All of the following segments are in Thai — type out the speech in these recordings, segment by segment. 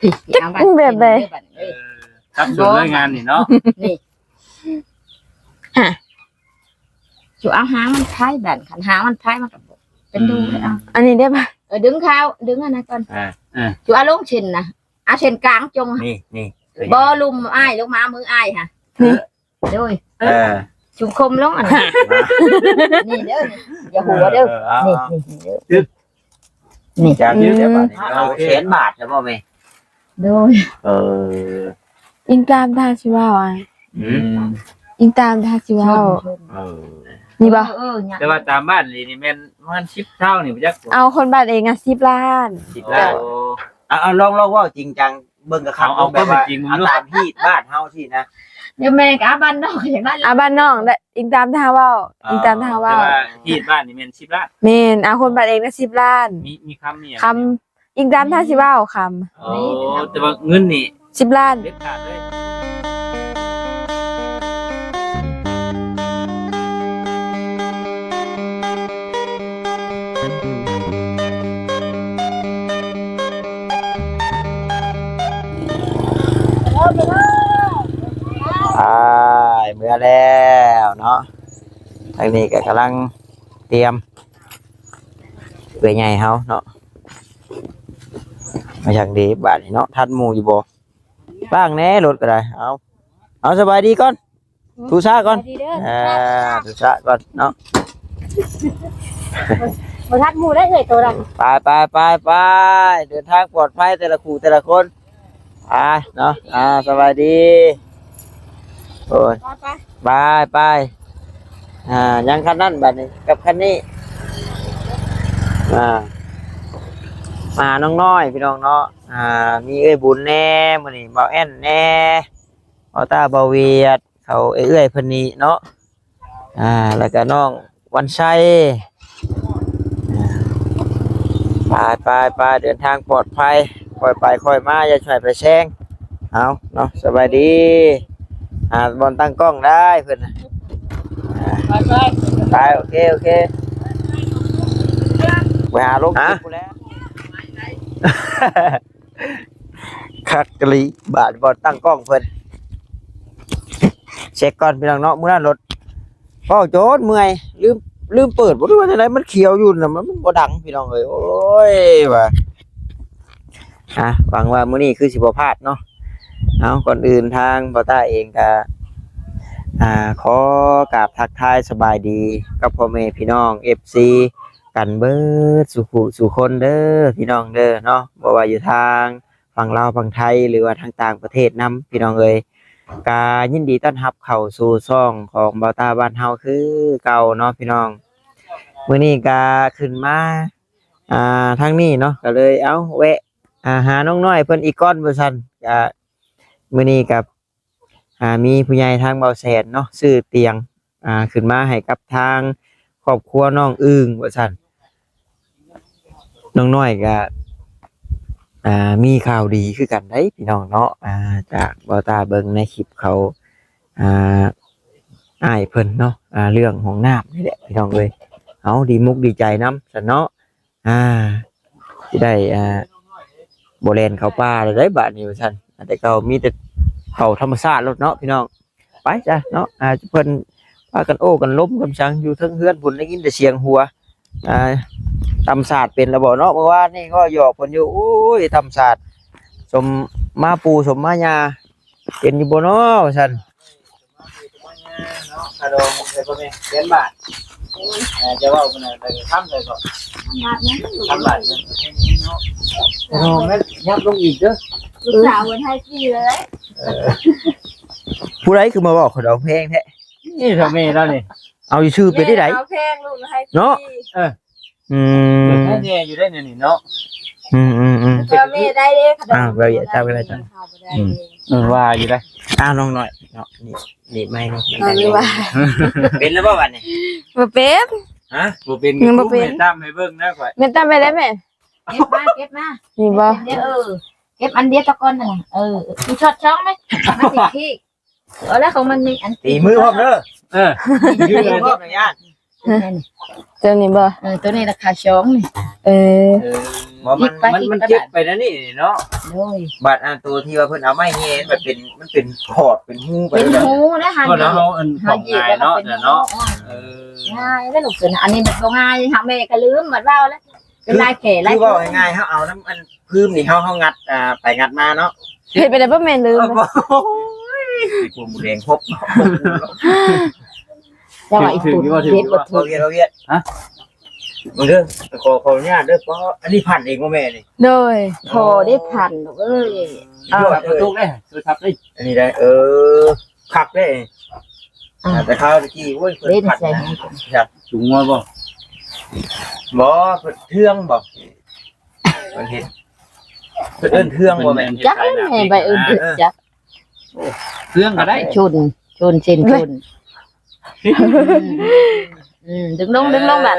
ผิดเอาบัตรแบบใด เออทับส่วนด้วยงานนี่เนาะนี่จูเอาหางมันพายแบนขันหางมันพายมันก็เป็นดูเลยเอาอันนี้ได้ปะเออดึงเขาดึงอันนั้นก่อนอ่าอ่าจูเอาลงเช่นนะเอาเช่นกลางจงนี่นี่บอลุมอ้ายลงมามืออ้ายค่ะเด้ยเออจุ่มคมลงอันนั้นนี่เด้อนี่อย่าหัวเด้อเอานี่เอานี่เด้อ นี่จากยืดเดี๋ยวก่อนเอาแสนบาทแล้วบ่แม่ เด้ยเอออิงตามทางชิว่าวอะอืมอิงตามทางชิว่าวเออนี่ปะเออเนี่ยแต่ว่าตามบ้านนี่นี่แม่นมันชิปเท่านี่บ่จักเอาคนบ้านเองอะสิบล้าน สิบล้านเอาเอาลองลองเว่าจริงจังเบิ่งกับเขาเอาเอาแบบว่าจริงมึงเอาดูตามที่บ้านเฮาที่นะเดี๋ยวแม่กับบ้านนอกอย่างนั้นอาบ้านน้องได้อิงตามทางว่าวอิงตามทางแต่ว่าวว่าที่บ้านนี่แม่นชิปละเมนเอาคนบ้านเองนะสิบล้านมีมีคำนี่คำ อิงตามทางชิว่าวคโอ้แต่ว่าเงินนี่ำสิบล้าน เด็ดขาดเลยอ่าเมื่อแล้วเนาะทางนี้ก็กำลังเตรียมเปื่อยใหญ่เฮาเนาะ มาจากดีบาทนี่เนาะทัดหมู่อยู่บ่บ้างแน่รถก็ได้เอาเอาสบายดีก่อนทูซ่าก่อนดีเด้ออ่าทูซ่าก่อนเนาะมาทัดหมูได้เลยตัวดไปไปไปไปเดินทางปลอดภัยแต่ละคู่แต่ละคนไปเนาะอ่าสบายดีโอ้ยำไปไปไปอ่ายังคันนั้นบัดนี้กับคันนี้อ่า มาน้องน้อยพี่น้องเนาะอ่ามีเอ้ยบุญแน่มื้อนี้เบาแอนแน่เบาตาเบาเวียดเขาเอ้ยเพิ่นนี่เนาะอ่าแล้วก็น้องวันชัยอ่าไปไปไปเดินทางปลอดภัยค่อยไปค่อยมาอย่าช่วยไปแซงเอาเนาะสบายดีอ่าบอลตั้งกล้องได้เพื่อนน่ะไปไปไปโอเคโอเคไปหาลูกฮะ คักกะลีบาทบอลตั้งกล้องเพื่นเช็คก่อนพี่น้องเนาะเมื่อนั้นรถเป้าโจนเมื่อยลืมลืมเปิดบ่รู้ว่าจะไหนมันเขียวอยู่น่ะมันบ่ดังพี่น้องเอ้ยโอ้ยว่ะอะหวังว่ามื้อนี้คือสิบ่พลาดเนาะเอาก่อนอื่นทางบอต้าเองก็อ่าขอกราบทักทายสบายดีกับพ่อแม่พี่น้อง FC กันเบิดสุขุสุคนเด้อพี่น้องเด้อเนาะบ่ว่าอยู่ทางฝั่งลาวฝั่งไทยหรือว่าทางต่างประเทศนํพี่น้องเอ้ยกายินดีต้อนรับเข้าสู่ช่องของเบาตาบ้านเฮาคือเก่าเนาะพี่น้องมื้อนี้ก็ขึ้นมาอ่าทางนี้เนาะก็เลยเอ้าแวะอ่าหาน้องน้อยเพิ่นอีกก้อนบ่ซั่นก็มื้อนี้กับอ่ามีผู้ใหญ่ทางเบาแสนเนาะซื้อเตียงอ่าขึ้นมาให้กับทางครอบครัวน้องอึ้งว่าซั่น น้องน้อยก็อ่ามีข่าวดีคือกันได้พี่น้องเนาะอ่าจากบาตาเบิงในคลิปเขาอ่าอ้ายเพิ่นเนาะอ่าเรื่องของน้ำนี่แหละพี่น้องเอ้ยเอาดีมุกดีใจนํซั่นเนาะอ่าสิได้อ่าบ่แล่นเขาป่าเลยได้บาดนี้ว่าซั่นแต่เก่ามีแต่เขาธรรมชาติรถเนาะพี่น้องไปจ้ะเนาะอ่าเพิ่นพากันโอ้กันล้มกันชังอยู่ทั้งเฮือนพุ่นได้ยินแต่เสียงหัว อ่าทำศาสตร์เป็นระบบเนาะเมื่อวานนี่ก็หยอกเพิ่นอยู่โอ้ยทำศาสตร์สมมาปูสมมายาเป็นอยู่บ่เนาะว่าซั่นกระดงใส่บ่แม่เขียนบาทจะว่าบ่น่ะแต่ทำได้ก็มาเนี่ยทำบาทเนาะโอ้แม่ยับลงอีกเด้อลูกสาววันให้พี่เลยผู้ใดคือมาบอกเขาเอาเพลงแท้นี่ทำไมแล้วนี่ เอาอยู่ชื่อไปที่ไหนเอาแพงลูกให้เนาะ อืมแค่เนี่ยอยู่ได้เนี่ยนี่เนาะอืมอืมอืมเพื่อแม่ได้เด้ขนมอ่าเราอย่าจับกันเลยจ้ะอืมเออว่าอยู่ได้อ้าวน้องหน่อยเนาะนี่นี่ไม่นี่เอาเลยว่าเป็นแล้วป่ะวันนี้บ่เป็น ฮะบ่เป็นยังบ่เป็น ตามให้เบิ่งนะข่อยแม่นตามไปได้แม่เก็บมาเก็บมานี่บ่เดี๋ยวเออเก็บอันเดียวตะกอนน่ะเออมีช็อตช่องไหมมาติดที่เออแล้วของมันมีอันตีมือพร้อมเด้อ เออยืนมือพร้อมหน่อยย่านตัวนี้นี่ตัวนี้บ่เออตัวนี้ราคาช่องนี่เออเออบ่มันไปมันอีกมันกระเจ็บดาษไปนะนี่เนาะโดยบัดอันตัวที่ว่าเพิ่นเอาไม้แหนมันเป็นมันเป็นขอดเป็นหูไปเป็นแล้วหูนะฮะก็แล้วเราอันขหาองหยิบง่ายแล้วก็เนาะเป็นเนาะหูเออง่ายแล้วลูกเสือนะอันนี้มันก็ง่ายหาแม่ก็ลืมเหมือนว่าแล้วเป็นลายแขนลายคือว่าง่ายๆเฮาเอาน้ำมันพื้นนี่เฮาเฮางัดอ่าไปงัดมาเนาะเฮ็ดไปได้บ่แม่นลืม โอ้นะโหไอ้พวกหมูแดงพบจังหวะอีปุ่นเด็ดบทเขาถูกเรียนเขาเรียนมึงเด้อขอขออนุญาตเด้อเพราะอันนี้พันเองว่าแม่นี่โดยพอได้พันลูกเอ้ยเอาเอาแบบประตูเลยสุดทับเลยอันนี้ได้เออคักได้อ่าแต่ข้าวตะกี้โอ้ยเพิ่นเล่นพันใส่นะให้จุงว่าบ่บ่เพิ่นเทืองบ่เพิ่นเฮ็ดเพิ่นเอิ้นเทืองบ่แม่นจักแล้วแม่ใบอื่นจัก เครื่องก็ได้ชนชนเส้นชนอืมดึงลงดึงลงแบบ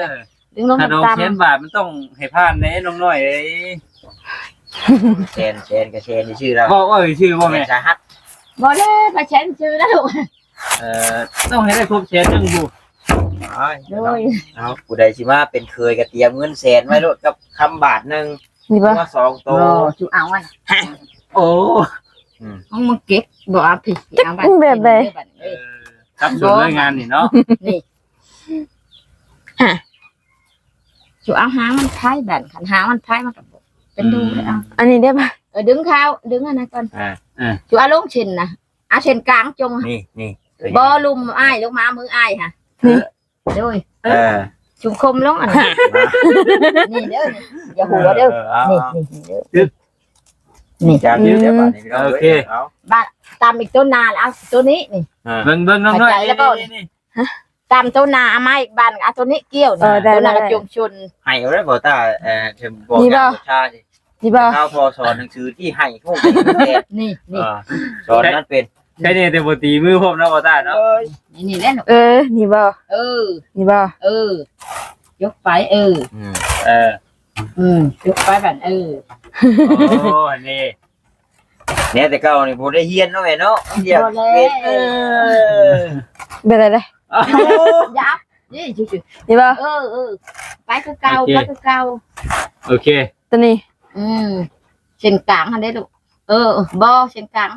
ดึงลงถ้าเราตามเขียนบาทมันต้องให้ผ่านแน่น้องน้อยเอ้ยแชนแชนกับแชนนี่ชื่อเราบอกว่าชื่อว่าแม่แม่สาหัสบ่ได้ไปเช็นชื่อแล้วลูกเอ่อต้องให้ได้ครบเชนจังบูอ้ายโดยเอาผู้ใดสิมาเป็นเคยก็เตรียมเงินแสนไว้โลดกับคำบาทหนึงนี่บ่มาสองโตโอ้จูเอาอะโอ้ มึงมาเก็บบ่เอาผิดเอาไปเออครับส่วนรายงานนี่เนาะจูเอาหางมันคล้ายแบบขันหางมันคล้ายมันกับเป็นดูเลยเอาอันนี้ได้บ่เออดึงข้าวดึงอันนั้นก่อนอ่าจูเอาลงเช่นนะเอาเช่นกลางจงนี่นี่บอลุมอ้ายลงมามืออ้ายค่ะโดยเออชุมคมลงอันนี้นี่เด้อนี่อย่าหัวเด้อ เอานี่เอานี่เด้อ นี่ จากเดี๋ยวเดี๋ยวบาทนี้พี่น้องโอเคเอาตามอีกต้นนาแล้วเอาตัวนี้นี่ อ่าเบิ่งเบิ่งน้องน้อยเข้าใจแล้วเปล่านี่ตามต้นนาเอามาอีกบานเอาตัวนี้เกี่ยวเออได้ตัวได้นั้นกระจงชน ให้เอาได้บ่ตาเอ่อเทมบอกนี่บ่อย่างชาสินี่บ่ข้าวพอสอนหนังสือที่ให้พวกเป็นแสนนี่นี่อ่าสอนนั้นเป็นใช่เนี่ยแต่บ่ตีมือผมนะบ่ตาเนาะนี่นี่แน่นเออ นี่บ่เออ นี่บ่เออ ยกไปเอออืมเออ อืมยกไปแบบเออโอ้นี่เนี่ยแต่เก่านี่บ่ได้เฮียนเนาะแม่เนาะเรียกบ่แล้วเป็นเออได้ได้ได้ยับนี่ชิวนี่บ่ๆเออเออไปคือเก่าไปคือเก่าโอเคตัวนี้อืมเส้นกลางหันได้ลูกเออบอเส้นกลาง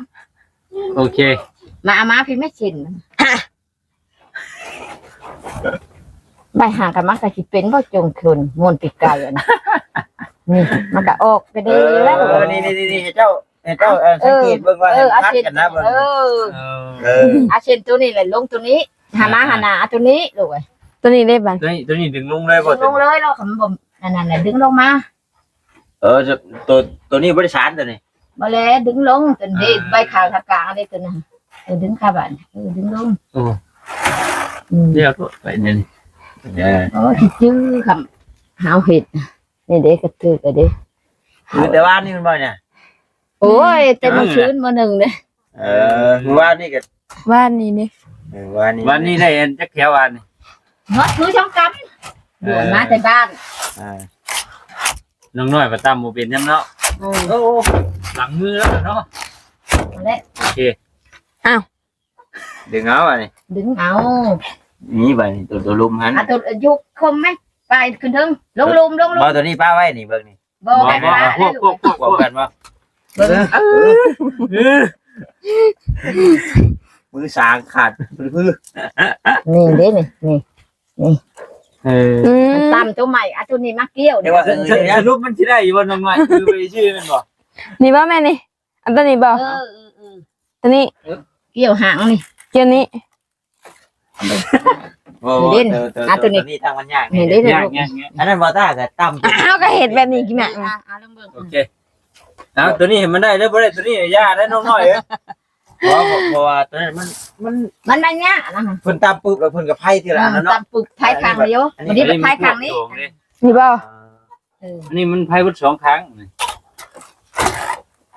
โอเค มาเอามาพี่ไม่เส้น มันใบห่างกันมันก็สิเป็นบ่จงคืนมวนปีกไก่อะนะนี่มันก็ออกไปเอได้แล้วลูกอนี่นี่นี่ให้เจ้าให้เจ้าเอ่อสังเกตเบิ่งว่าเอให้อเอาคัดเส้นกันนะเบิ่งเออเออเออเอาเส้นตัวนี้แหละลงตัวนี้หามาหาหนาเอาตัวนี้ลูกเอ้ยตัวนี้ได้บ่ตัวนี้ตัวนี้ดึงลงเลยบ่ดึงลงเลยเราขำบ่มนั่นน่ะดึงลงมา เออจะตัวตัวนี้บ่ได้สารตัวนี้บ่แล้วดึงลงจนเด็ใบขาวทางกลางอะไรตัวนั้นเออดึงขาบันเออดึงลงโอ้อืมเรียกไปนี่เออโอ้ที่จื้อคำหาวเห็ดนี่เด็กกระตือกระเด็กคือแต่ว่านี่มันบ่เนี่ยโอ้ยเต็มชื้นมาหนึ่งเลยเออคือว่านี่ก็ว่านนี่นี่เออว่านี่วันนี้ได้อันจักแถววันนี่เนาะคือช่องกำด่วนมาแต่บ้านอ่าน้องน้อยประตามบ่เป็นยำเนาะอืมโอ้หลังมือแล้วเนาะนั่นแหละโอเคดึงเอาอะนี่ดึงเอา นี่บ่นี่ตัวตัวลุมหันอะตัวยุกคมไหมไปขึ้นถึงลงลุมลงลุมบ่ตัวนี้ป้าไว้นี่เบิ่งนี่บ่บ่ได้บ่มาพวกพวกพวกบอกกันว่าเบิ่งเออมือสางขาดพื้นนี่เด้นี่นี่เอออืมันมตำตัวใหม่อะตัวนี้มาเกี่ยวเรียกว่าเออสรุปมันสิได้อยู่บ่น้องน้อยคือไปชื่อมันบ่นี่บ่แม่นี่อันตัวนี้บ่เออเออเออตัวนี้เกี่ยวหางนี่เกี่ยวนี้ โอ้นี่โหเด่นตัวอะตัตัววนี้นี้ทางมันยากนี่นี่เด้นี่ยากลูกยากยากอันนั้นบ่ต้าก็ต่ำอ้าวก็เห็ดแบบนี้กี่แม่อะอะลองเบิ่งโอเคเอาตัวนี้เห็นมันได้แล้วบ่ได้ตัวนี้ยากได้น้องน้อยเอ้ยเพราะเพราะว่าตอนนั้นมันมันมันไม่ยากนะฮะเพิ่นตามปุ๊บแล้วเพิ่นก็ไพ่ทีละอันนั้นเนาะตำปึกท้ายทางเดียววันนี้เป็นท้ายทางนี้นี่บ่เอออันนี้มันไพ่วัดสองครั้ง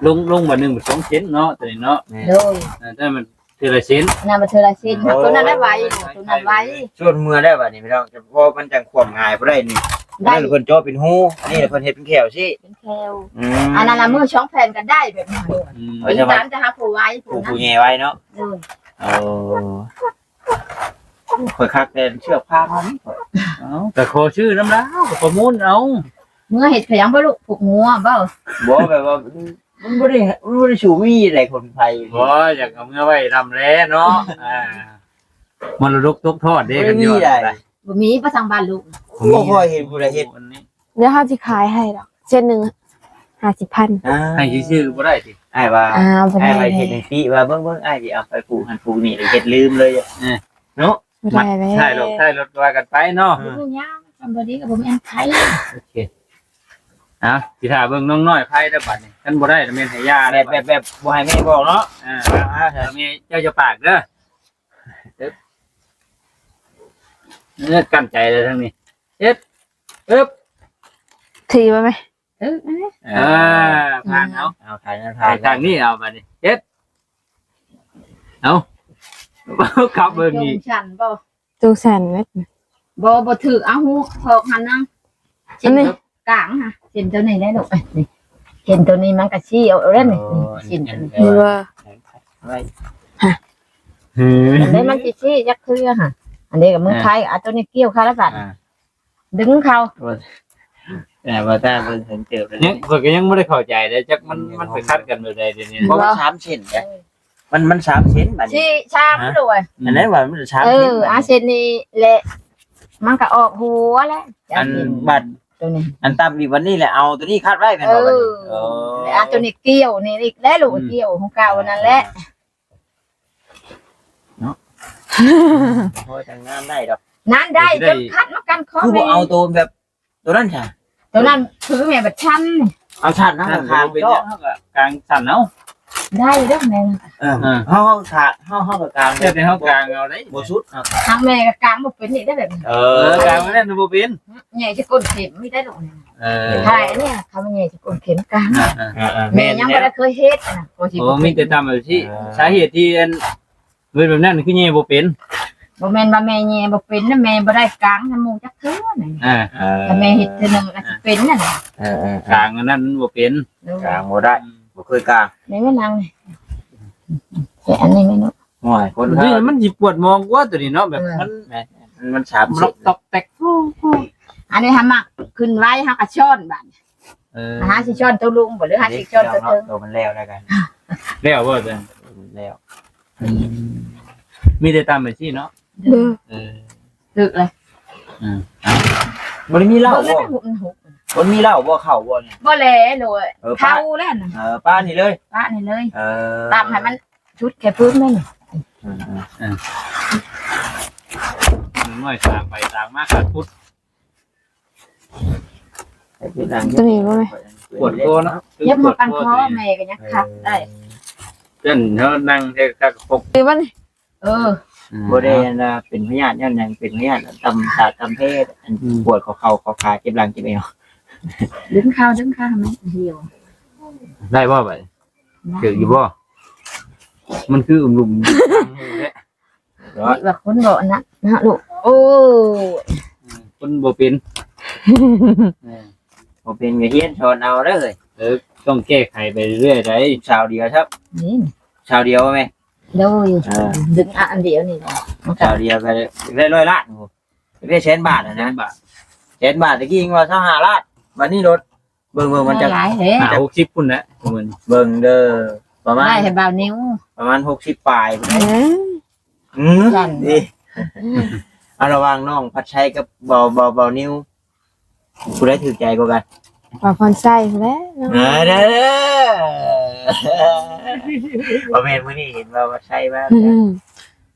ลงลงมาหนึ่งสองเซนเนาะตัวนี้เนาะ โดย อ่าถ้ามันเทละเซนนำมาเธอละชิ้นตัวนั้นได้ไว้ตัวนั้นไว้ส่วนมือได้บัดนี้พี่น้องจะพอมันจังความง่ายบ่ได้นี่ได้ได้เพิ่นโจอเป็นหูอันนี้เพิ่นเฮ็ดเป็นแขวสิเป็นแคลอืมอันนั้นละมือช่องแผ่นกันได้แบบนี้อืมเอออีสานจะหาผู้ไว้ผู้ผู้ผู้นั้นแง่ไว้เนาะเออเออข่อยคักแต่เชือกผ้ามันเอาแต่ขอชื่อน้ำแล้วก็ประมูลเอาเมื่อเห็ดขยังบ่ลูกผูกงัวเบ้าบ่แบบว่า มันบ่ได้มันบ่ได้ชูมีอะไรคนไทยบ่อยากเอาเมื่อไว้ทำแล้วเนาะอ่ามรดกตกทอดเด้กันอยู่ไม่มีได้บ่มีประสังบ้านลูกบ่ค่อยเห็นผู้ใดเฮ็ดอันนี้เดี๋ยวเขาจะขายให้ดอกเส้นหนึ่งห้าสิบพันอ่าให้ชื่อบ่ได้สิอ้ายว่าอ้าวบ่อ้าได้ยไปเลเฮ็ดยจังซี่ว่าเบิ่งเบิ่งอ้ายสิเอาไปปลูกหันปลูกนี่แล้วเฮ็ดลืมเลยอะเนาะบ่ได้เลยใช่รถใช่รถว่ากันไปเนาะ ลูกย่างทำบ่ดีก็บ่มีอันไผโอเค อะสิถ้าเบิ่งน้องน้อยไผได้บัดนี้คันบ่ได้แม่นให้ยาแบได้บแบบแบบบ่ให้แม่บอกเนาะอ่าอ่าแม่เจ้าจะปากเด้อเอ๊บเนื้อกั้นใจเลยทั้งนี้เอ๊บเอ๊บทีมาไหมเอออ่าผ่านเอาเอาทางนั้นถ่ายทางนี้เอาบัดนี้เอ๊บเอาขับเบิ่งจอีกงฉันบ่จูแสนเม็ด บ่บ่ถือเอาหูหอกหันนังอันนี้ กลางค่ะเส้นตัวนี้ได้ลูกนี่เส้นตัวนี้มันก็ชี้เอาเอาเล่นนี่เส้นตัวนี้มีว่าไว้หืออันนี้มันสิชี้ยักคือค่ะ อันนี้ก็มือไทยอะตัวนี้เกี่ยวคาราบัดอ่าดึงเขาแต่ว่าถ้าเพิ่นเห็นเติบเลยยังข้อยก็ยังบ่ได้เข้าใจเลยจักมันมันไปคัดกันแบบใดเดี๋ยวนี้เพราะมัน3เซนไงมันมัน3เซนบัดนี้ชี้ชามด้วยอันนั้นว่ามัน3เอเซนออาเส้นนี้แหละมันก็ออกหัวแล้วอันบัด ตัวนี้อันตามดีวันนี้แหละเอาตัวนี้คาดไว้แม่นเอบ่บัดอนี้เออแล้วอันตัวนี้เกี่ยวนี่อีกแล้วลูกเกี่ยวของเก่านั่นแหละโอ้ยแต่งงานได้ดอก นั้นได้จนคัดมากันคอคือแม่บ่เอาตัวแบบตัวนั้นค่ะตัวนั้นถือแม่บัดชันเอาชาตินะทางทางเป็นก็ยังเฮาก็กลางสั่นเอา ได้เด้อแม่เออเฮาเฮาขาเฮาเฮากับกลางเดี๋ยวเฮากลางเอาได้บ่สุดเอาทางแม่ก็กลางบ่เป็นนี่ได้แบบนี้เอเอออกลางบ่ได้บ่เป็นใหญ่จะก้นเข็มไม่ได้หรอกเนี่ยเออใช่เนี่ยเขาไม่ใหญ่จะก้นเข็มกลางอ่าแม่ยังไม่ได้เคยเฮ็ดนะบ่สิโอ้มีแต่ตามแบบที่สาเหตุที่อันเว้ยแบบนั้นคือแย่บ่เป็นบ่แม่นว่าแม่แย่บ่เป็นนะแม่บ่ได้กลางน้ำมูกจักเทื่อนี่อ่าเออถ้าแม่เฮ็ดเทื่อนึงก็สิเป็นนั่นน่ะเออเออกลางอันนั้นบ่เป็นกลางบ่ได้ บ่เคยกลางแม่ไม่นั่งนี่แต่อันนี้ไม่รู้ห่วยคนนี่เขามันสิปวดมองกว่าตัวนี้เนาะแบบมันมันมันสามบสิล็อบกตอกแตกอันนี้ทำมาขึ้นไว้เฮาก็ช้อนบัดเออหาสิช้อนตัวลุงบ่หรือหาสิช้อนตัวเทิงตัวมันแล้วแล้วกันแล้วบ่จังแล้วมีแต่ตามแบบที่เนาะเด้อเออตึกเลยอืมบ่ได้มีเหล้าบ่ บ่หุบหุบบ่มีเหล้าบ่เข้าบ่เนี่ย บ่แลเลยเออป้าเข้าแล้วน่ะเออป้านี่เลยป้านี่เลย เออตามให้มันชุดแค่พื้นแม่นี่อืมอืมมันน้อยตามไปตามมาขาดพุทธ ให้พี่นางตัวนี้ว่าไหม ปวดตัวเนาะยับมากันคอแม่ก็ยังคักได้เพิ่นเฮานั่งเฮ็ดกะปกดีป่ะนี่เออ บ่ได้นะเป็นพยาธิย้อนหยังเป็นพยาธิตำตาตำเพศอันปวดข้อเข่าข้อขาเจ็บหลังเจ็บเอว ดึงข้าวดึงข้าวแม่เหี่ยวได้บ่บัดถืออยู่บ่มันคืออุ่มลุมร้อยว่าคนบอกนะนะลูกโอ้คนบ่เป็นบ่เป็นก็เฮียนชอนเอาเด้อเอ้ยเออต้องแก้ไขไปเรื่อยๆได้ชาวเดียวครับนี่ชาวเดียวไหมโดยเออดึงอันเดียวนี่มันก็ชาวเดียวก็ได้ร้อยล้านโอ้โหเรียกแสนบาทนะนะบาทแสนบาทตะกี้ยังว่าเท่าห้าล้าน วันนี้รถเบิ่งเบิ่งมันจะหลายเลยหา60พุ่นแหละมื้อนี้เบิ่งเด้อประมาณได้ให้บ่าวนิ้วประมาณหกสิบปลายเอ้ยอืมสั่นดีเอาระหวังน้องพัดชัยกับเบาเบาเบานิ้วผู้ได้ถือใจกว่ากันปลาพรไส้แล้วเนาะเออเด้อประเมนมื้อนี้เห็นว่าพัดชัยบ้างอืม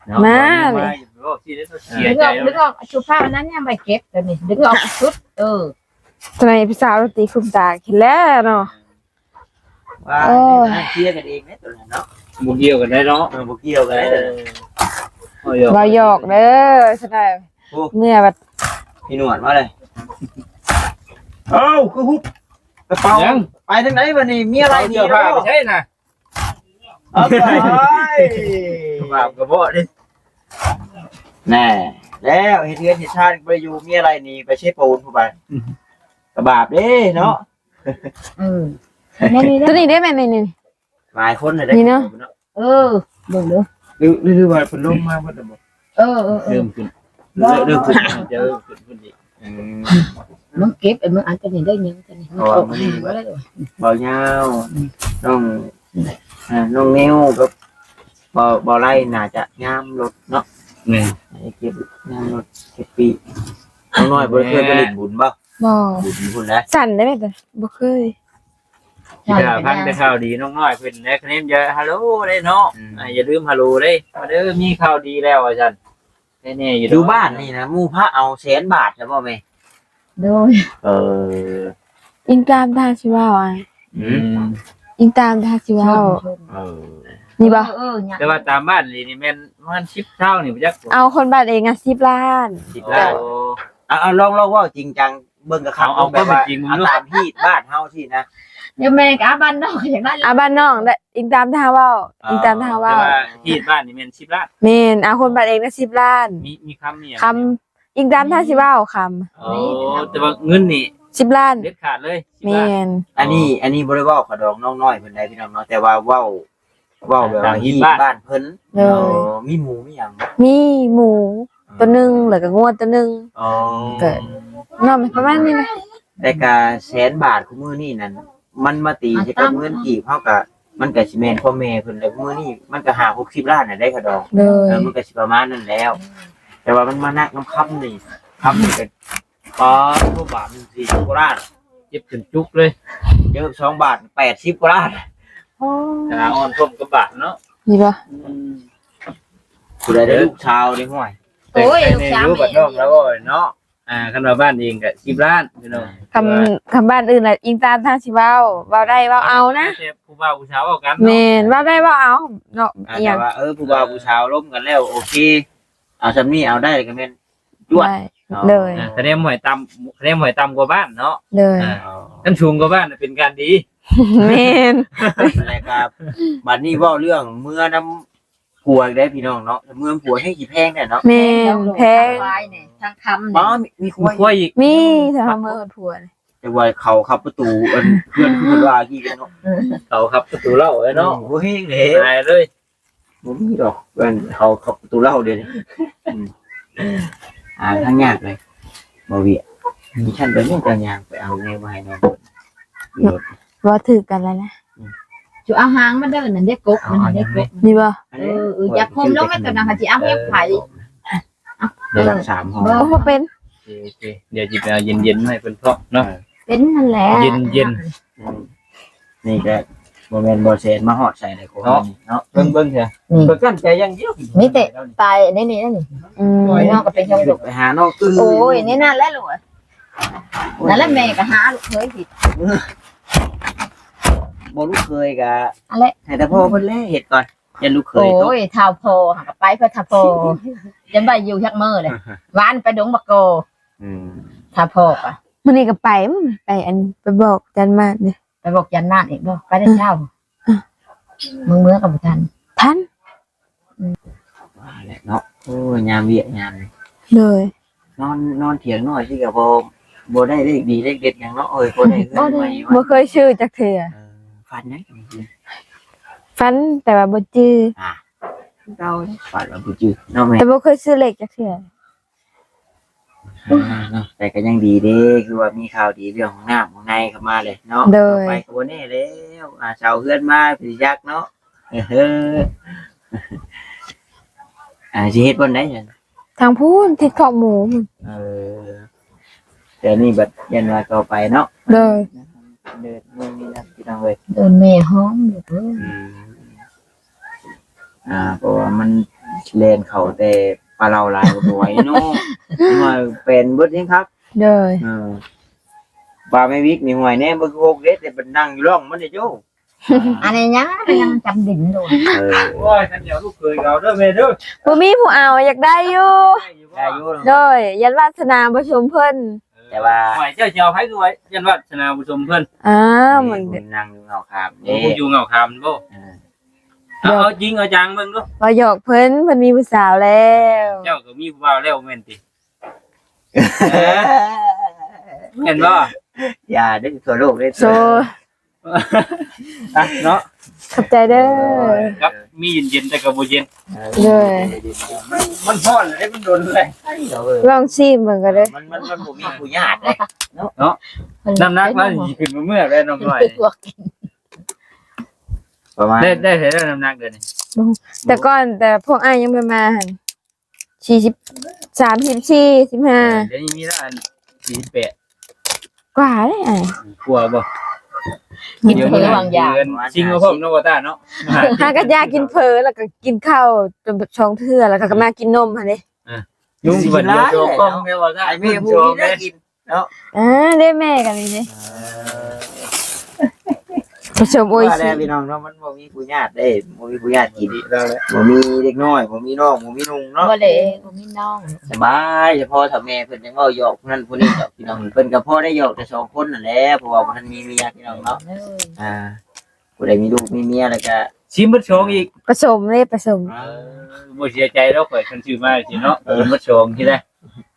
เนาะมาเลเลยยบ่สิได้เสียดึงใจออกดึงออกชุดผ้านั้นยังไม่เก็บตัวนี้ดึงออกชุดเออ ทำไมพี่สาวเราตีคุมตาคิดแล้วเนาะว่าโอ้ยเคลียร์กันเองเนี่ยตัวนั้นเนาะบ่เกี่ยวกันได้เนาะเออบ่เกี่ยวกันเลยโอ้ยบอยอกเด้อใช่ไหมเมื่อแบบพี่หนวดมาเลยเอ้าคือฮุบกระเป๋ายังไปทางไหนวันนี้มีอะไรเสื้อผ้าไม่ใช่น่ะเอาไปบาปก็บ่ดิแน่แล้วเฮ็ดเทือนเฮ็ดชาติบ่ได้อยู่มีอะไรนี่ไปเช็ดปูนผู้ไป กระบาปเด้เนาะเออนี่นี่ตัวนี้ได้ไหมนี่นี่ หลายคนเลยได้นี่เนาะ เออเบิ่งดูหรือหรือว่าเพิ่นลงมาบ่ได้บ่เออเออเอเริ่อมขึ้นเริ่มเริ่มขึ้นจะเริ่มขึ้นขึ้นอีกอืมมึงเก็บไอ้มึงอันตัวนี้ได้ยังตัวนี้มึงโอ้ยบ่ได้เลยเบายาวน้องอ่าน้องนิ้วกับบ่บ่ไล่น่าจะงามรถเนาะนี่ให้เก็บงามรถเก็บปีน้องน้อยบ่เคยไปเล่นบุญบ่ บ่บุญพุ่นแล้วสั่นได้ไหมแต่บ่เคยที่ดาพันได้ข่าวดีน้องน้อยเพิ่นได้คะแนนเยอะฮัลโหลได้เนาะอ่าอย่าลืมฮัลโหลได้มาเด้อมีข่าวดีแล้วอาจารย์แน่ๆอยู่อยู่บ้านนี่นะหมู่พระเอาแสนบาทใช่บ่แม่โดยเอออิงตามทางสิเว้าอะอืมอิงตามทางสิเว้าเออนี่บ่เออเนี่ยแต่ว่าตามบ้านนี่นี่แม่นมันชิปเท่านี่บ่จักเอาคนบ้านเองอะ10ล้านสิบล้านเอาเอาลองลองเว่าจริงจัง เบิ่งกับเขาเอาเอาแบบว่าจริงมึงเอาดูตามที่บ้านเฮาที่นะเดี๋ยวแม่กับอาบันนอกอย่างนั้นอะบ้านน้องได้อิงตามทางเว้าอิงตามทางแต่เว้าว่าที่บ้านนี่แม่นชิปละแม่นเอาคนบ้านเองนะ10ล้านมีมีคำนี่คำอิงตามทางสิเว้าคำโอ้แต่ว่าเงินนี่10ล้านเด็ดขาดเลย10แม่นอันนี้อันนี้บ่ได้เว้าขอดองน้องน้อยเพิ่นได้พี่น้องเนาะแต่ว่าเว้าเว้าแบบว่าฮีบ้านเพิ่นเลเอยอมีหมูมีหยังมีหมู ตัวหนึงแล้วก็งวดตัวหนึงอ๋อเกิดนอนประมาณนี้นะ แต่กาแสนบาทของมื้อนี้นั่นมันมาตีใช้กับเงินกีบเฮาก็มันก็สิแม่นพ่อแม่เพิ่นแล้วมื้อนี้มันก็หา60ล้านน่ะได้ขอดองเลเอยอมันก็สิประมาณนั้นแล้ว แต่ว่ามันมานักน้ำค่ำนี่ค่ำนี่ก็ปอตัวบาทหนึง4กว่าล้านเจ็บจนจุกเลยเยอะสองบาทแปดสิบกว่าล้านตาอ่อนทมกระบะเนาะ นี่ปะคุณได้ลูกชาวได้ห่วย โอ้ยแต่ลูกสาวรู้บัดน้องแล้วแม่ก็เนาะอ่าคันว่าบ้านเองก็10ล้านพี่น้องคำคำบ้านอื่นแหละอิงตามทางสิเว้าเว้าได้เว้าเอานะแต่ผู้บ่าวผู้สาวเอากันแมเนาะนเว้าได้เว้าเอาเนาะอาอจหย่าจะงว่าเออผู้บ่าวผู้ชาวล้มกันแล้วโอเคเอาซัมนี่เอาได้ก็เป็นจวดได้เลยอ่าคะแนนหวยต่ำคะแนนหวยต่ำกว่าบ้านเนาะเลยอ่ากันสูงกว่าบ้านน่ะเป็นการดี แมนอะไรครับบัดนี้เว่าเรื่องเมื่อน้ำ ผัวอีกได้พี่น้องเนาะเมื่อผัวให้กี่แพงเนี่ยเนาะแมนแพงไว้เนี่ยทางคำบ้าเนี่ยมีมีมีคุยขั้วอีกมีทำเมื่อผัวนี่แต่ว่าเขาขับประตูเอิ้นเพื่อนเพื่อนว่ากี่กันเนาะเขาครับประตูเล่าไว้เนาะโอ้ยเลยตายเลยบ่มีดอกเพื่อนเขาขับประตูเล่าเดี๋ยวนี้อืมอ่าทั้งยากเลยบ่เวียมีฉันเป็นเรื่องการยางไปเอาแนวมาให้น้องมีรถว่าถือกันแล้วนะ จุเอาหางมาเดินนั่นได้กบมันได้กบนี่ปะเออเอออย่าคมลงไม่กระดังจิเอาเงียบไผ่เดี๋ยวหลังสามห้องเอโอ้บ่เป็นโอเคโอเคเดี๋ยวจิบเอาเย็นๆให้เพิ่นเพาะเนาะเป็นนั่นแหละเย็นเย็นอืมนี่ก็โมเมนต์บอเซนมาหอดใส่ในโค้งนี่เนาะเบิ่งเบิ่งเถอะนี่เบิ่งกันใจอยังเดียวนี่เตะตายนี่นี่นี่อืมโอ้ยน้องก็เป็นชงดุไปหาน้องตื้อโอ้ยนี่นั่นแหละลูกนั่นแหละแม่ก็หาลูกเคยผิด บ่ลูกเคยกะอะไรให้แต่พ่อเพิ่นแลเฮ็ดก่อนอย่าลูกเคยตกโอ้ยเท้าโพหักไปเพื่อท้าโพจะไปอยู่ชักมือเลยวานไปดงบักโกอืมท้าโพอะมื้อนี้ก็ไปมั้งไปอันไปบอกจันมาเนี่ยไปบอกยันนานอีกบ่ไปได้เช้ามึงเมื่อกับทันทันว่าแหละเนาะโอ้ยยามเวียกยามเลยนอนนอนเถียงน้อยสิก็บ่บ่ได้เลขดีเลขเด็ดหยังเนาะเอ้ยบ่ได้เงินใหม่บ่เคยชื่อจักเทื่อ เออฟันหยังฟันแต่ว่าบ่จื้ออ่าเราฟันว่าบ่จื้อเนาะแม่แต่บ่เคยซื้อเลขจักเทื่ออ่าเนาะแต่ก็ยังดีเด้คือว่ามีข่าวดีเรื่องของน้ำของในเข้ามาเลยเนาะโดต่อยไปก็บ่แน่แล้วอ่าชาวเฮือนมาสิยักเนาะเออเฮ้ออ่าสิเฮ็ดบ่ได้จังทางพูนทิศขอบหมูเออแต่นี่บัดยันว่าต่อไปเนาะเลย เดินเมืองนี่นะพี่น้องเอ้ยเดินแม่ห้องอยู่เด้ออืมอ่าเพราะว่ามันเล่นเขาแต่ปลาเราหลายกว่าตัวไอ้เนาะมาเป็นเบิดนี่ครับเลยเออปลาไม่วิกนี่ห่วยแน่เบิ่งโกกเด็ดแต่เป็นนั่งอยู่ร่องมันได้โจ้อันนี้ยังยังจำดินโดนเออโอ้ยท่านเดี๋ยวลูกเคยเอาเด้อแม่เด้อบ่มีผู้เอาอยากได้อยู่ได้อยู่เลยยันวาสนาบ่ชมเพิ่น แต่ว่าหวยเจ้าเจ้าไผคือไว้ยันวัฒนาผู้ชมเพิ่นอ้าวมันมันนั่งอยู่เงาขามโอ้นี่ผู้อยู่เหงาคามบ่เออเอาเอาจริงเอาจังเบิ่งดูว่าหยอกเพิ่นเพิ่นมีผู้สาวแล้ว เจ้าก็มีผู้บ่าวแล้วแม่นติเออเห็นบ่อย่าได้ทั่วโลกได้โซ อะเนาะขอบใจเด้อครับมีเย็นๆแต่ก็บ่เย็น เลยมันร้อนเลยมันโดนเลยลองชิมเหมือนกันเลยมันมันมันบ่มีผู้ญาติเลยน้ำหนักแล้วสิขึ้นมาเมื่อได้น้องน้อยพวกกินประมาณได้ได้เห็นได้น้ำหนักเดือนนี้แต่ก่อนแต่พวกอ้ายยังไม่มาหันสี่สิบสามสิบสี่สิบห้าเดี๋ยวนี้มีแล้วอันสี่แปดกว่าเลยอะกลัวบ่ กินเพื่อวางยาเดือนชิงมาพร้อมนกกระตาเนาะหากระยากินเพอแล้วก็กินข้าวจนแบบช่องเทื่อแล้วก็มากินนมค่ะเด้ยุ่งบัดเดียวโจกกล้องแค่ว่าได้ไอ้แม่ผู้นี้ได้กินอ่าได้แม่กันเลยเนี่ย ผสมโอว่าอิแล้วชิพี่น้องเนาะมันบ่มีผู้ญาติเด้บ่มีผู้ญาติกินแล้วแหละบ่มีเด็กน้อยบ่มีน้องบ่มีนุ่งเนาะบ่เลยบ่มีน้องสบายเฉพาะถ้าแม่เพิ่นยังเว้าหยอกผู้นั้นผู้นี้ดอกพี่น้องเพิ่นก็พอได้หยอกแต่สองคนนั่นแหละเพราะว่าบ่ทันมีเมียพี่น้องเนาะเลยอ่าผู้ใดมีลูกมีเมียแล้วก็ชิมบัดชงอีกผสมเลยผสมบ่เสียใจแล้วข่อยคันชื่อมาสิเนาะกินบัดชงที่ได้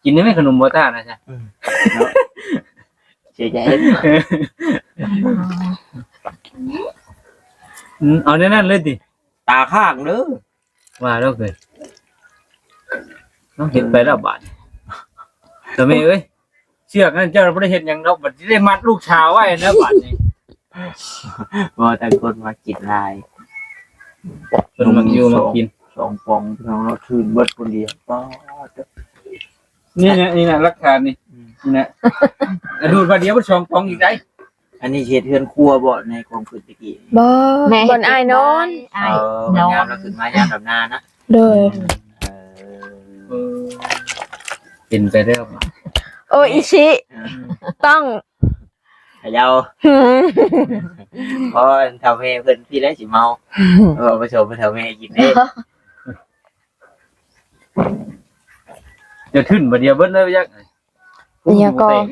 กินได้ไหมขนมบ่ตานะจ๊ะเสียใจ อืมเอาแน่นั่นเลยดิตาข้างเด้อว่าแล้วเคยน้องเห็นไปแล้วบาดแต่แม่เอ้ยเชือกนั่นเจ้าบ่ได้เฮ็ดหยังดอกบัดสิได้มัดลูกชาวไว้นะบาดนี้บ่แต่คนมากินลายเพิ่นมาอยู่มากินสองปองพี่น้องเนาะคืนเบิดคนเดียวป้าดนี่นะนี่นะหลักฐานนี่นี่นะอะดูดว่าเดียวมันชองปองอีกได้ อันนี้เฮ็ดเฮือนครัวบ่ในความคิดตะกี้บ่แม่บนอ้ายนอนอ้าเอยอมันนอยามนเราขึ้นมายามดำนานะโดยเออเป็นไปได้บ่โออิชิ ต้องเขยาเพราะทำให้เพิ่นพี่ได้สิเมาเออผสมไปทำให้กินเด้จะขึ้นบ่เดียวเบิดเลยยักษ์เดี๋ยวก่อน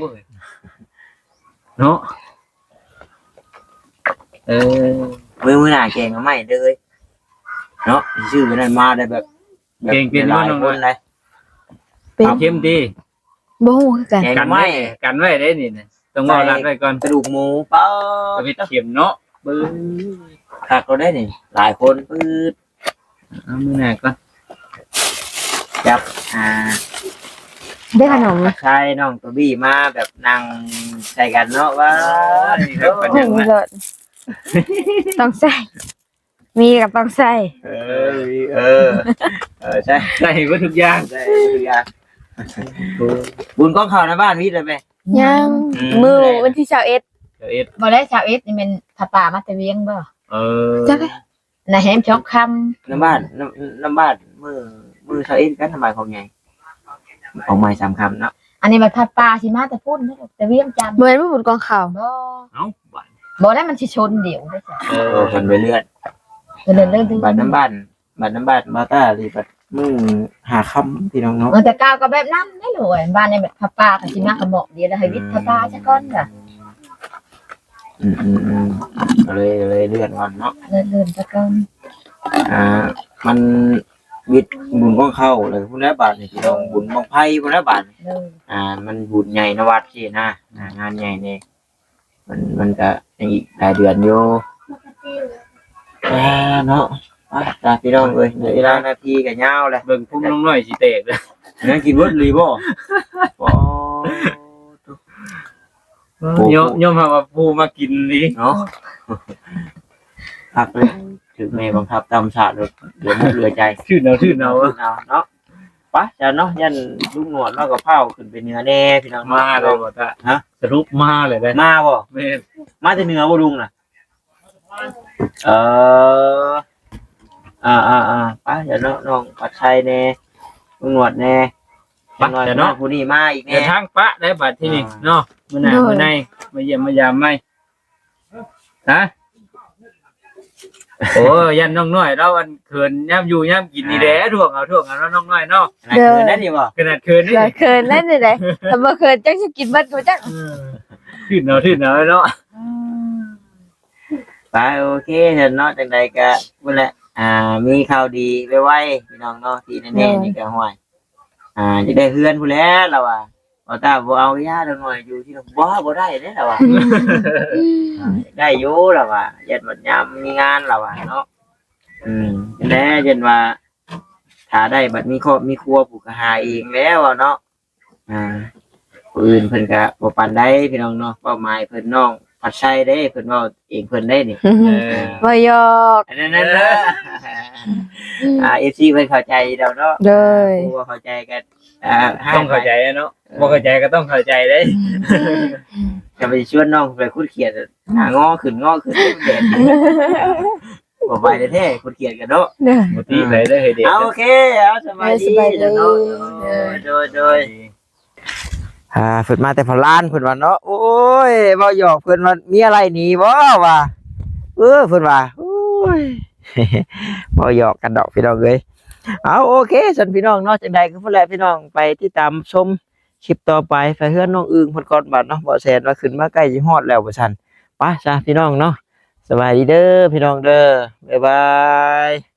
เนาะ เออมือมือหน้าแกงก็ไม่เด้อเฮ้ยเนาะชื่อมันนั้นมาได้แบบแบบหลายคนเลยเป็นเอาเข้มดีบ่ฮู้คือกันแกงกันไม่ไว้กันไว้ได้นี่นะต้องเอารัดไว้ก่อนกระดูกหมูเป้าจะไปเข็มเนาะปื้อคักเราได้นี่หลายคนปื๊ดเอามือหนักก่อนจับอ่าได้ขนมใช่น้องตัวบี้มาแบบนั่งใส่กันเนาะว่าเรื่องปัญโอ้ญาโหนะเลิศ ต้องใส่มีกับต้องใส่เออเออเออใช่ใส่ไว้ทุกอย่างใช่ทุกอย่างบุญก้องข่าวในบ้านวิทย์เลยไหมยังอืมมือวันที่21เดี๋ยวเอ็ดบ่ได้ชาวเอสนี่เป็นผาป่ามาแต่เวียงบ่เออจักเลยในะแฮมชอกคำน้ำบ้านน้ำน้ำบ้านมือมือชาวเอ็นกันทำไมของไงของไม้สามคำเนาะอันนี้มันผาป่าสิมาแต่พุ่นเด้อแต่เวียงจันทน์เหมือนผู้บุญกองข่าวบ่เอ้าบ้านบ่ได้มันสิชนเดี๋ยวได้จ้ะเอเอออคนไปเลื่อนเดินเรื่อยๆบ้านน้ำบ้านบ้านน้ำบ้านมาต้าหรือบัดมือหาคำพี่น้องเนาะเออแต่ก้าวก็แบบนั้นได้เลยบ้านในแบบผาป่าก็สิมากับเหมาะเดียวแล้วให้วิทย์ผาป่าซะก่อนจ้ะอืมอืมอืมก็เลยเลยเลื่อนก่อนเนาะเลื่อนๆซะก่อนอ่า มันวิทย์บุญก้องเข้าเลยพุ่นแล้วบาทนี่พี่น้องบุญบางไพ่พุ่นแล้วบาทเลยอ่า มันบุญใหญ่นวัดสินะอ่างานใหญ่เนี่ย มันมันก็ยังอีกหลายเดือนอยู่อ่าเนาะอะตาพี่น้องเลยเหลือเวลานาทีกับยาวเลยเบิ่งพุ่มน้องน้อยสิแตกเลยนั่นกินเวิร์ดรีบ่บ่ยอมยอมหาว่าผู้มากินนี่เนาะพักเลยถึงแม่บังคับตามชาติเลยเหลือมุกเหลือใจชื่อเอาชื่อเอาอะเอาเนาะไปะจะเนาะยันลูกหนวดแล้วก็เผาขึ้นไปเหนือแน่พี่น้องมาเลยบ่ตาฮะสรุปมาเลยได้มาบ่แม่นมาแต่เหนือบ่ลุงน่ะเอออ่าอ่าอ่าไปเดี๋ยวน้องน้องปัดชัยแน่ลุงหนวดแน่ไปเดี๋ยวเนาะผู้นี้มาอีกเดี๋แน่ยวทางปะได้บัดที่นี่เนาะมื้อหน้ามื้อในมาเยี่ยมมายามไหมฮะ โอ้ยันน้องน้อยเราอันเขินย่ำอยู่ย่ำกินนี่แหละถ่วงเอาถ่วงเอาแล้วน้องน้อยเนาะอันนั้นคือนั่นดีบ่ขนาดเขินนี่เลยเคินนั่นเลยถ้าบ่เคินจักสิกินบัดบ่จักเออขึ้นเอาขึ้นเอาเนาะไปโอเคเห็นเนาะจังใดก็พุ่นแหละอ่ามีข่าวดีไว้ๆพี่น้องเนาะที่แน่ๆนี่ก็ห่วยอ่าจะได้เฮือนผู้นแหล้วเราอะ บ่ตาบ่เอาย่าดอกหน่อยอยู่ที่นั่นบ่บ่ได้เด้ล่ะว่ะได้อยู่ล่ะว่ะยันบัดยามมีงานล่ะว่ะเนาะอืมแน่ยันว่าถ้าได้บัดมีครอบมีครัวปลูกกะหาเองแล้วอะเนาะอ่าผู้อื่นเพิ่นก็บ่ปานใดพี่น้องเนาะเป้าหมายเพิ่นน้อง ปัดใช้ได้เพิ่นเว้าเองเพิ่นได้นี่เออบ่หยอกอันนั้นนั่นเด้ออ่า FC เพิ่นเข้าใจแล้วเนาะเลย ผู้ว่าเข้าใจกันอ่าให้ต้องเข้าใจเนาะบ่เข้าใจก็ต้องเข้าใจเด้จะไปชวนน้องไปคุดเขียดหางอขึ้นงอขึ้นแดดบ่ไปแท้ๆคุดเขียดกันเนาะเด้อบ่ตีไปเด้อเฮ้ยเด็กเอาโอเคเอาสบายดีสบายดีเดี๋ยวเนาะโดยโดย อ่าเพิ่นมาแต่พลานเพิ่นว่าเนาะโอ้ยบ่หยอกเพิ่นว่ามีอะไรหนีบ่ว่าเออเพิ่นว่าโอ้ยบ่หยอกกันดอกพี่น้องเอ้ยเอาโอเคสันพี่น้องเนาะจังใดก็พุ่นแหละพี่น้องไปที่ตามชมคลิปต่อไปไปเฮือนน้องอึงเพิ่นก่อนบัดเนาะบ่แซนว่าขึ้นมาใกล้สิฮอดแล้วบ่ซั่นไปซะพี่น้องเนาะสบายดีเด้อพี่น้องเด้อบ๊ายบาย